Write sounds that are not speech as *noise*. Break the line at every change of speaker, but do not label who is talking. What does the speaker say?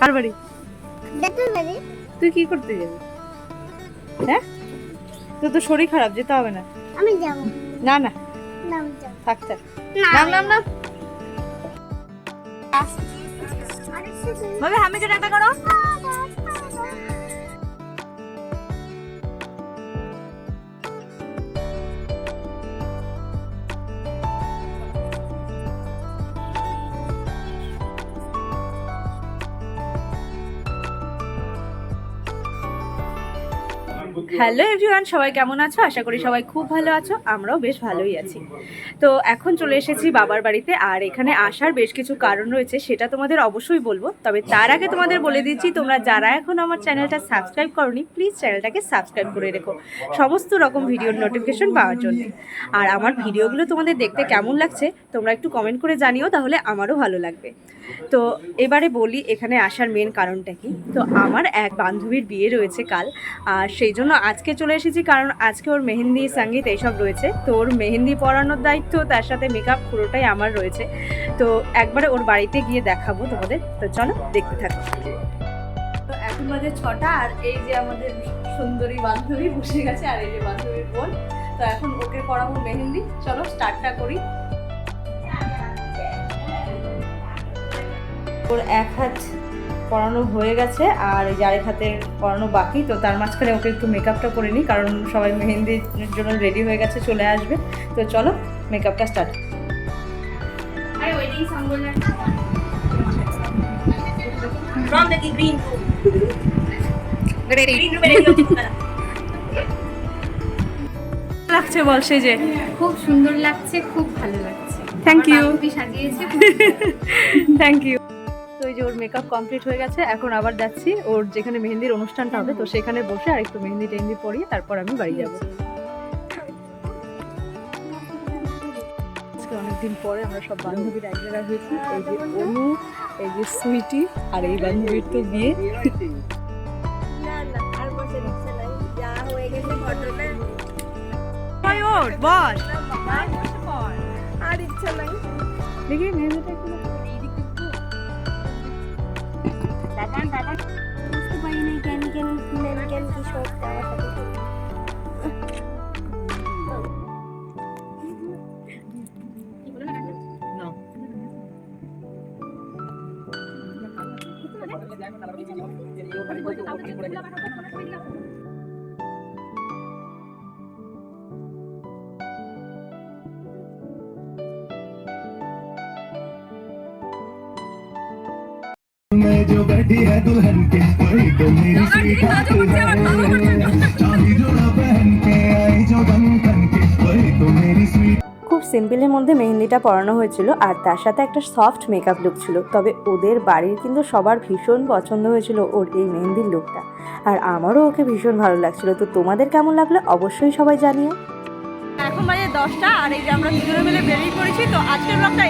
কার বাড়ি?
ডাক্তার বাড়ি।
তুই কি করতে যাবি? হ্যাঁ? তোর তো শরীর খারাপ যেতে হবে না।
আমি যাব।
না না। থাক থাক।
না
নাম নাম নাম।
দিন।
ভাবে হামিকে ডাকা হ্যালো এভরিওয়ান, সবাই কেমন আছো? আশা করি সবাই খুব ভালো আছো, আমরাও বেশ ভালোই আছি। তো এখন চলে এসেছি বাবার বাড়িতে, আর এখানে আসার বেশ কিছু কারণ রয়েছে, সেটা তোমাদের অবশ্যই বলব। তবে তার আগে তোমাদের বলে দিচ্ছি, তোমরা যারা এখন আমার চ্যানেলটা সাবস্ক্রাইব করনি, প্লিজ চ্যানেলটাকে সাবস্ক্রাইব করে রেখো। সমস্ত রকম ভিডিওর নোটিফিকেশন পাওয়ার জন্য। আর আমার ভিডিওগুলো তোমাদের দেখতে কেমন লাগছে, তোমরা একটু কমেন্ট করে জানিও, তাহলে আমারও ভালো লাগবে। তো এবারে বলি, এখানে আসার মেন কারণটা কি? তো আমার এক বান্ধবীর বিয়ে রয়েছে কাল, আর সেই জন্য আজকে চলে এসেছি, কারণ আজকে ওর মেহেন্দি, সংগীত এইসব রয়েছে। তো ওর মেহেন্দি পরানোর দায়িত্ব, তার সাথে মেকআপ পুরোটাই আমার রয়েছে। তো একবারে ওর বাড়িতে গিয়ে দেখাবো তোমাদের। তো চলো, দেখতে থাকো। তো এখন বাজে ছটা, আর এই যে আমাদের সুন্দরী বান্ধবী বসে গেছে, আর এই যে বান্ধবীর বোন। তো এখন ওকে পড়াবো মেহেন্দি। চলো স্টার্টটা করি। ওর এক হাত পড়ানো হয়ে গেছে আর এই যে আরেক হাতের পড়ানো বাকি তো তার মাঝখানে ওকে একটু মেকআপটা করে নিই কারণ সবাই মেহেন্দির জন্য রেডি হয়ে গেছে চলে আসবে। তো চলো মেকআপটা start
From the green room. Green room
লাগছে বল সে যে।
খুব সুন্দর লাগছে খুব ভালো লাগছে।
থ্যাংক ইউ
সাজিয়েছে
থ্যাংক ইউ *laughs* তো এই যে ওর মেকআপ কমপ্লিট হয়ে গেছে এখন আবার যাচ্ছি। ওর যেখানে মেহেন্দির অনুষ্ঠানটা হবে তো সেখানে বসে আর একটু মেহেন্দি টেহেন্দি পরিয়ে তারপর আমি বাড়ি যাব। আজকে অনেকদিন পরে আমরা সব বান্ধবীর এক জায়গায় হয়েছি এই যে অনু এই যে সুইটি আর এই বান্ধবীর তো বিয়ে। ওঠ,
আর ইচ্ছা নাই।
দেখি মেহেন্দিটা
मैं जो बैठी है दुल्हन के वही तो मेरी स्वीट है चांदी जोड़ा पहन
সিম্পলের মধ্যে মেহেন্দিটা পরানো হয়েছিল আর তার সাথে একটা সফট মেকআপ লুক ছিল। তবে ওদের বাড়ির কিন্তু সবার ভীষণ পছন্দ হয়েছিল ওর এই মেহেন্দির লুকটা আর আমারও ওকে ভীষণ ভালো লাগছিল। তো তোমাদের কেমন লাগল অবশ্যই সবাই জানিও। এখন বাজে দশটা, আর এই যে আমরা দুজনে মিলে বেরিয়ে পড়েছি, তো আজকের ব্লগটা